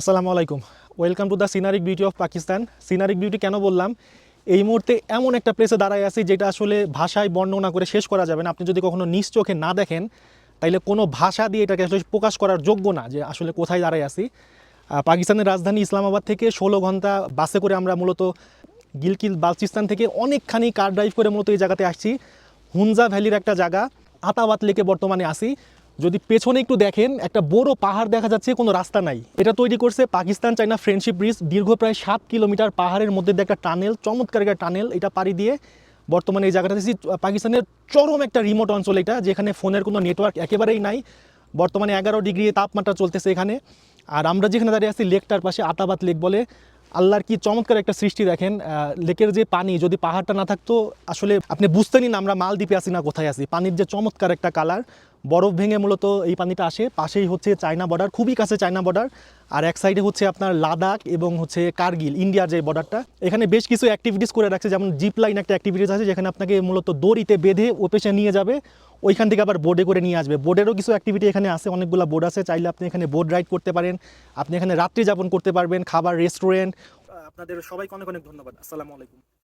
আসসালামু আলাইকুম। Welcome to the scenic beauty of Pakistan scenic beauty কেন বললাম? এই মুহূর্তে এমন একটা প্লেসে দাঁড়ায় আছি যেটা আসলে ভাষায় বর্ণনা করে শেষ করা যাবে না। আপনি যদি কখনো নিজ চোখে না দেখেন, তাইলে কোনো ভাষা দিয়ে এটাকে আসলে প্রকাশ করার যোগ্য না যে আসলে কোথায় দাঁড়ায় আছি। পাকিস্তানের রাজধানী ইসলামাবাদ থেকে ষোলো ঘণ্টা বাসে করে আমরা মূলত গিলকিল বালচিস্তান থেকে অনেকখানি কার ড্রাইভ করে মূলত এই জায়গাতে আসছি। হুনজা ভ্যালির একটা জায়গা আতাবাত লেকে বর্তমানে আসি যদি পেছনে একটু দেখেন, একটা বড় পাহাড় দেখা যাচ্ছে, কোনো রাস্তা নাই। এটা তৈরি করছে পাকিস্তান চাইনা ফ্রেন্ডশিপ ব্রিজ, দীর্ঘ প্রায় সাত কিলোমিটার পাহাড়ের মধ্যে একটা টানেল, চমৎকার একটা টানেল, এটা পাড়ি দিয়ে বর্তমানে এই জায়গাটা পাকিস্তানের চরম একটা রিমোট অঞ্চল এটা, যেখানে ফোনের কোনো নেটওয়ার্ক একেবারেই নাই। বর্তমানে এগারো ডিগ্রি তাপমাত্রা চলতেছে এখানে। আর আমরা যেখানে দাঁড়িয়ে আছি লেকটার পাশে আতাবাদ লেক বলে। আল্লাহর কি চমৎকার একটা সৃষ্টি দেখেন। লেকের যে পানি, যদি পাহাড়টা না থাকতো, আসলে আপনি বুঝতেনই না আমরা মালদ্বীপে আছি না কোথায় আছি। পানির যে চমৎকার একটা কালার বরফ ভেঙে মূলত এই পানিটা আসে। পাশেই হচ্ছে চায়না বর্ডার, খুবই কাছে চায়না বর্ডার। আর এক সাইডে হচ্ছে আপনার লাদাখ এবং হচ্ছে কার্গিল, ইন্ডিয়ার যে বর্ডারটা। এখানে বেশ কিছু অ্যাক্টিভিটিস করে রাখছে, যেমন জিপ লাইন একটা অ্যাক্টিভিটিস আছে, যেখানে আপনাকে মূলত দড়িতে বেঁধে ও পেশে নিয়ে যাবে। ওইখান থেকে আবার বোর্ডে করে নিয়ে আসবে। বোর্ডেরও কিছু অ্যাক্টিভিটি এখানে আছে, অনেকগুলো বোর্ড আছে। চাইলে আপনি এখানে বোর্ড রাইড করতে পারেন, আপনি এখানে রাত্রি যাপন করতে পারবেন, খাবার রেস্টুরেন্ট আপনাদের সবাইকে অনেক অনেক ধন্যবাদ। আসসালামু আলাইকুম।